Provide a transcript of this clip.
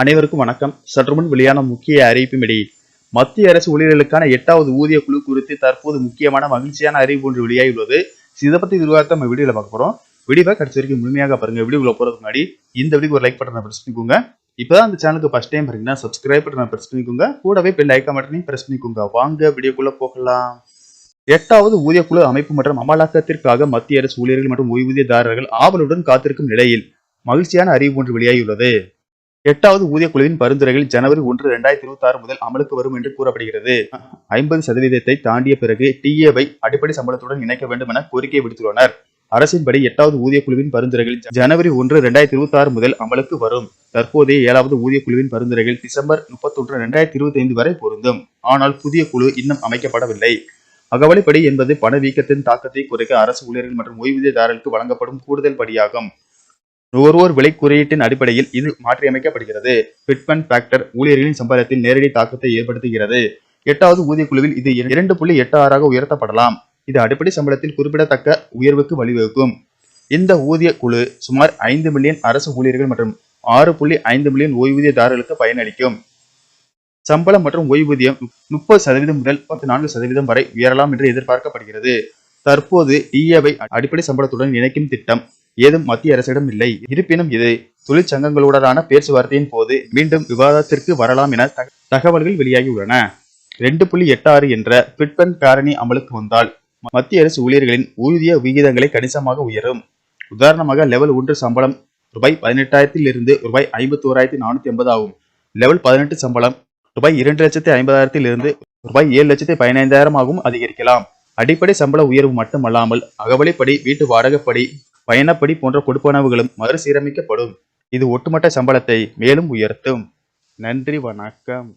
அனைவருக்கும் வணக்கம். சற்றுமுன் வெளியான முக்கிய அறிவிப்பின்படி மத்திய அரசு ஊழியர்களுக்கான எட்டாவது ஊதிய குழு குறித்து தற்போது முக்கியமான மகிழ்ச்சியான அறிவிப்பு ஒன்று வெளியாகியுள்ளது. இதை பத்தி விரிவாக நம்ம வீடியோல பார்க்க போறோம். வீடியோ கடைசி வரைக்கும் முழுமையாக பாருங்க. வீடியோக்குள்ள போறதுக்கு முன்னாடி இந்த வீடியோ ஒரு லைக் பட்டனை பிரஸ் பண்ணிக்கோங்க. இப்பதான் அந்த சேனலுக்கு ஃபர்ஸ்ட் டைம் பாருங்கன்னா சப்ஸ்கிரைப் பட்டனை பிரஸ் பண்ணிக்கோங்க. கூடவே பெல் ஐக்கா பட்டனையும் பிரஸ் பண்ணிக்கோங்க. வாங்க வீடியோக்குள்ள போகலாம். எட்டாவது ஊதிய குழு அமைப்பு மற்றும் அமலாக்கத்திற்காக மத்திய அரசு ஊழியர்கள் மற்றும் ஓய்வூதியதாரர்கள் ஆவலுடன் காத்திருக்கும் நிலையில் மகிழ்ச்சியான அறிவு ஒன்று வெளியாகியுள்ளது. எட்டாவது ஊதிய குழுவின் பரிந்துரைகள் ஜனவரி ஒன்று இரண்டாயிரத்தி இருபத்தி ஆறு முதல் அமலுக்கு வரும் என்று கூறப்படுகிறது. ஐம்பது சதவீதத்தை தாண்டிய பிறகு டிஏவை அடிப்படை சம்பளத்துடன் இணைக்க வேண்டும் என கோரிக்கை விடுத்துள்ளனர். அரசின்படி எட்டாவது ஊதிய குழுவின் பரிந்துரைகள் ஜனவரி ஒன்று இரண்டாயிரத்தி இருபத்தி ஆறு முதல் அமலுக்கு வரும். தற்போதைய ஏழாவது ஊதிய குழுவின் பரிந்துரைகள் டிசம்பர் முப்பத்தொன்று இரண்டாயிரத்தி இருபத்தி ஐந்து வரை பொருந்தும். ஆனால் புதிய குழு இன்னும் அமைக்கப்படவில்லை. அகவலைப்படி என்பது பணவீக்கத்தின் தாக்கத்தை குறைக்க அரசு ஊழியர்கள் மற்றும் ஓய்வூதியதாரர்களுக்கு வழங்கப்படும் கூடுதல் படியாகும். நுகர்வோர் விலை குறியீட்டின் அடிப்படையில் இது மாற்றியமைக்கப்படுகிறது. பிட்மெண்ட் ஃபேக்டர் ஊழியர்களின் சம்பளத்தில் நேரடி தாக்கத்தை ஏற்படுத்துகிறது. எட்டாவது ஊதிய குழுவில் இது இரண்டு புள்ளி எட்டு ஆறாக உயர்த்தப்படலாம். இது அடிப்படை சம்பளத்தில் குறிப்பிடத்தக்க உயர்வுக்கு வழிவகுக்கும். இந்த ஊதிய குழு சுமார் ஐந்து மில்லியன் அரசு ஊழியர்கள் மற்றும் ஆறு புள்ளி ஐந்து மில்லியன் ஓய்வூதியதாரர்களுக்கு பயனளிக்கும். சம்பளம் மற்றும் ஓய்வூதியம் முப்பது சதவீதம் முதல் முப்பத்தி நான்கு சதவீதம் வரை உயரலாம் என்று எதிர்பார்க்கப்படுகிறது. தற்போது டிஏவை அடிப்படை சம்பளத்துடன் இணைக்கும் திட்டம் ஏதும் மத்திய அரசிடம் இல்லை. இருப்பினும் இது தொழிற்சங்கங்களுடனான பேச்சுவார்த்தையின் போது மீண்டும் விவாதத்திற்கு வரலாம் என தகவல்கள் வெளியாகியுள்ளன. ரெண்டு புள்ளி எட்டு ஆறு என்ற பிட்பன் காரணி அமலுக்கு வந்தால் மத்திய அரசு ஊழியர்களின் ஊதிய விகிதங்களை கணிசமாக உயரும். உதாரணமாக லெவல் ஒன்று சம்பளம் ரூபாய் பதினெட்டாயிரத்தில் இருந்து ரூபாய் ஐம்பத்தி ஓராயிரத்தி நானூத்தி எண்பது ஆகும். லெவல் பதினெட்டு சம்பளம் ரூபாய் இரண்டு லட்சத்தி ஐம்பதாயிரத்தில் இருந்து ரூபாய் ஏழு லட்சத்தி பதினைந்தாயிரம் ஆகவும் அதிகரிக்கலாம். அடிப்படை சம்பள உயர்வு மட்டுமல்லாமல் அகவலைப்படி வீட்டு வாடகைப்படி பயணப்படி போன்ற கொடுப்பனவுகளும் மறுசீரமைக்கப்படும். இது ஒட்டுமொத்த சம்பளத்தை மேலும் உயர்த்தும். நன்றி வணக்கம்.